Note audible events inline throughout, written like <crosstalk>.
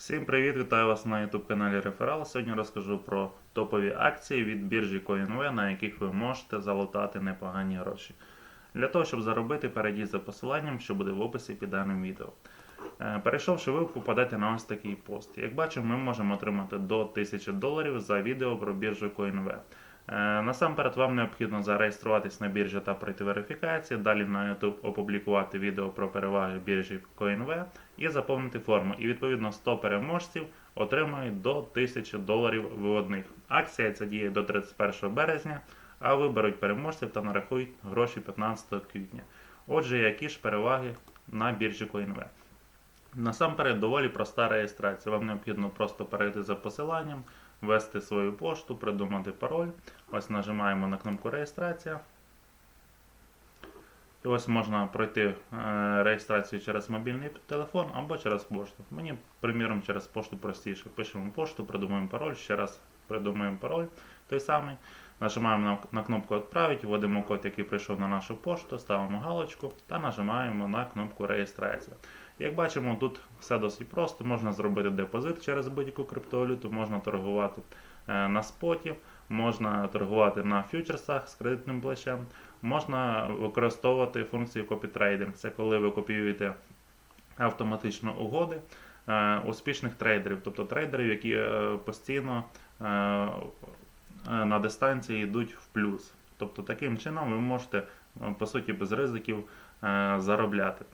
Всім привіт! Вітаю вас на YouTube каналі Реферал. Сьогодні розкажу про топові акції від біржі CoinV, на яких ви можете залутати непогані гроші. Для того, щоб заробити, перейдіть за посиланням, що буде в описі під даним відео. Е, Перейшовши, ви попадете на ось такий пост. Як бачимо, ми можемо отримати до 1000 доларів за відео про біржу CoinW. Е, Насамперед вам необхідно зареєструватись на біржі та пройти верифікацію. Далі на YouTube опублікувати відео про переваги біржі CoinW і заповнити форму. І відповідно 100 переможців отримають до 1000 доларів виводних. Акція ця діє до 31 березня, а виберуть переможців та нарахують гроші 15 квітня. Отже, які ж переваги на біржі CoinW? Насамперед доволі проста реєстрація. Вам необхідно просто перейти за посиланням, ввести свою пошту, придумати пароль. Ось нажимаємо на кнопку реєстрація. І ось можна пройти е, реєстрацію через мобільний телефон або через пошту. Мені, приміром, через пошту простіше. Пишемо пошту, придумуємо пароль, ще раз придумуємо пароль той самий. Нажимаємо на, кнопку Отправити, вводимо код, який прийшов на нашу пошту, ставимо галочку та нажимаємо на кнопку Реєстрація. Як бачимо, тут все досить просто. Можна зробити депозит через будь-яку криптовалюту, можна торгувати е, на споті, можна торгувати на фьючерсах з кредитним плечем, можна використовувати функцію копітрейдинг. Це коли ви копіюєте автоматично угоди е, успішних трейдерів, тобто трейдерів, які е, постійно на дистанції йдуть в плюс. Тобто таким чином ви можете по суті без ризиків заробляти.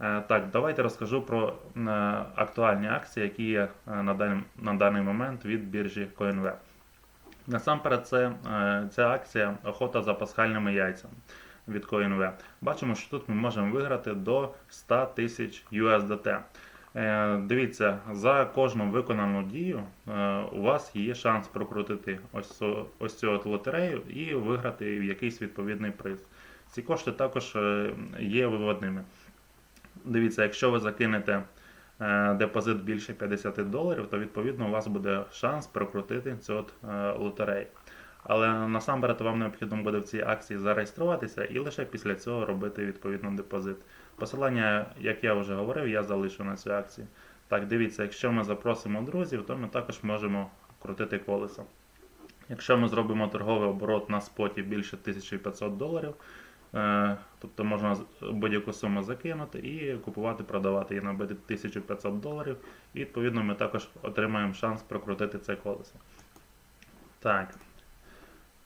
Е, Так, давайте розкажу про е, актуальні акції, які є е, на даний, на даний момент від біржі CoinW. Насамперед, це, ця акція охота за пасхальними яйцями від CoinW. Бачимо, що тут ми можемо виграти до 100 тисяч USDT. Дивіться, за кожну виконану дію у вас є шанс прокрутити ось, цю- ось цю от лотерею і виграти якийсь відповідний приз. Ці кошти також є виводними. Дивіться, якщо ви закинете е, депозит більше 50 доларів, то відповідно у вас буде шанс прокрутити цю от, е, лотерею. Але насамперед вам необхідно буде в цій акції зареєструватися і лише після цього робити відповідно депозит. Посилання, як я вже говорив, я залишу на цю акцію. Так, дивіться, якщо ми запросимо друзів, то ми також можемо крутити колесо. Якщо ми зробимо торговий оборот на споті більше 1500 доларів, тобто можна будь-яку суму закинути і купувати, продавати її на 1500 доларів, і відповідно ми також отримаємо шанс прокрутити це колесо. Так.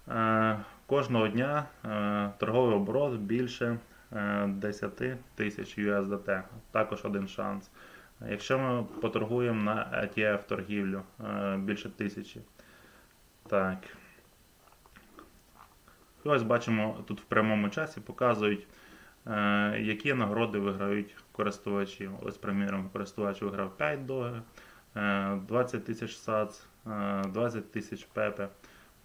Е, Кожного дня е, торговий оборот більше е, 10 тисяч USDT. Також один шанс. Якщо ми поторгуємо на ETF торгівлю е, більше тисячі. Так. І ось бачимо тут в прямому часі показують, е, які нагороди виграють користувачі. Ось, приміром, користувач виграв 5 доги, е, 20 тисяч САЦ, е, 20 тисяч ПЕПЕ,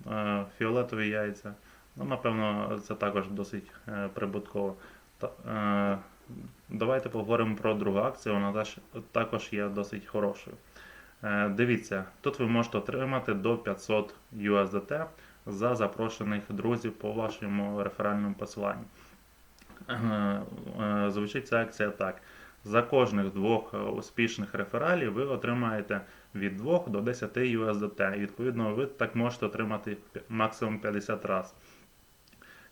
е, фіолетові яйця. Ну, напевно, це також досить е, прибутково. Е, давайте поговоримо про другу акцію, вона також є досить хорошою. Е, Дивіться, тут ви можете отримати до 500 USDT за запрошених друзів по вашому реферальному посиланню. Е, е, Звучить ця акція так. За кожних двох е, успішних рефералів ви отримаєте від 2 до 10 USDT. Відповідно, ви так можете отримати максимум 50 разів.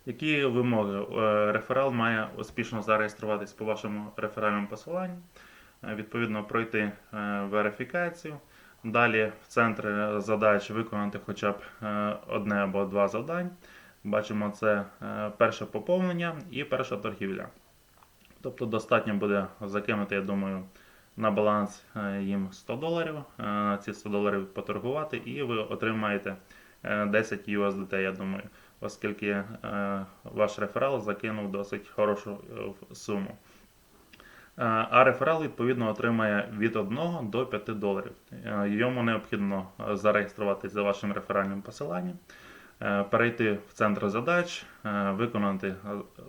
Які вимоги? Реферал має успішно зареєструватись по вашому реферальному посиланню, відповідно пройти верифікацію. Далі в центрі задач виконати хоча б е, одне або два завдань. Бачимо, це е, перше поповнення і перша торгівля. Тобто достатньо буде закинути, я думаю, на баланс е, їм 100 доларів, ці 100 доларів поторгувати, і ви отримаєте е, 10 USDT, я думаю, оскільки ваш реферал закинув досить хорошу суму. Е, А реферал відповідно отримає від 1 до 5 доларів. Е, Йому необхідно е, зареєструватися за вашим реферальним посиланням, перейти в центр задач, виконати,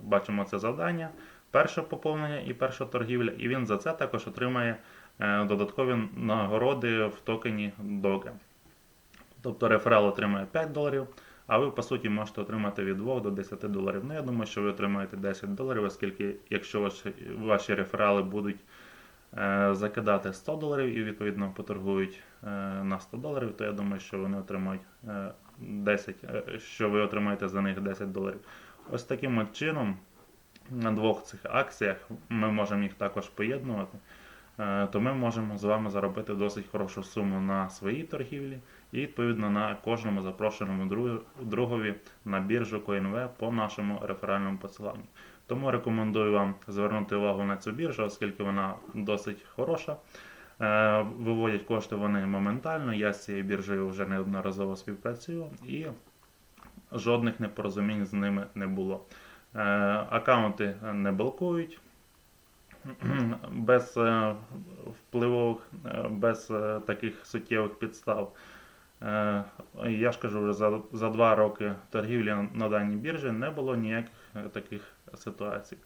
бачимо це завдання, перше поповнення і перша торгівля, і він за це також отримає додаткові нагороди в токені Doge. Тобто реферал отримає 5 доларів, а ви по суті можете отримати від 2 до 10 доларів. Ну, я думаю, що ви отримаєте 10 доларів, оскільки якщо ваші, ваші реферали будуть е, закидати 100 доларів і відповідно поторгують е, на 100 доларів, то я думаю, що вони отримають е, 10, е, що ви отримаєте за них 10 доларів. Ось таким чином на двох цих акціях ми можемо їх також поєднувати. Е, То ми можемо з вами заробити досить хорошу суму на своїй торгівлі і відповідно на кожному запрошеному другові на біржу CoinV по нашому реферальному посиланню. Тому рекомендую вам звернути увагу на цю біржу, оскільки вона досить хороша. Е, Виводять кошти вони моментально. Я з цією біржею вже неодноразово співпрацюю і жодних непорозумінь з ними не було. Е, Аккаунти не блокують <clears throat> без е, впливових, е, без е, таких суттєвих підстав. Я ж кажу, вже за, за два роки торгівлі на даній біржі не було ніяких таких ситуацій.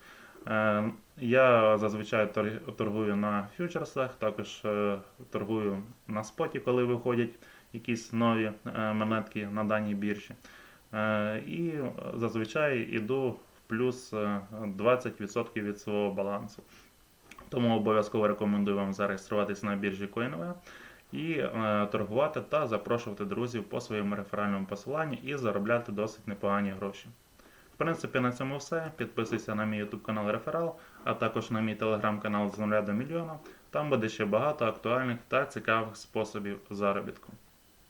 Я зазвичай торгую на фьючерсах, також торгую на споті, коли виходять якісь нові монетки на даній біржі. І зазвичай іду плюс е, 20% від свого балансу. Тому обов'язково рекомендую вам зареєструватись на біржі CoinV і е, торгувати та запрошувати друзів по своєму реферальному посиланню і заробляти досить непогані гроші. В принципі, на цьому все. Підписуйся на мій YouTube канал Реферал, а також на мій телеграм-канал з нуля до мільйона. Там буде ще багато актуальних та цікавих способів заробітку.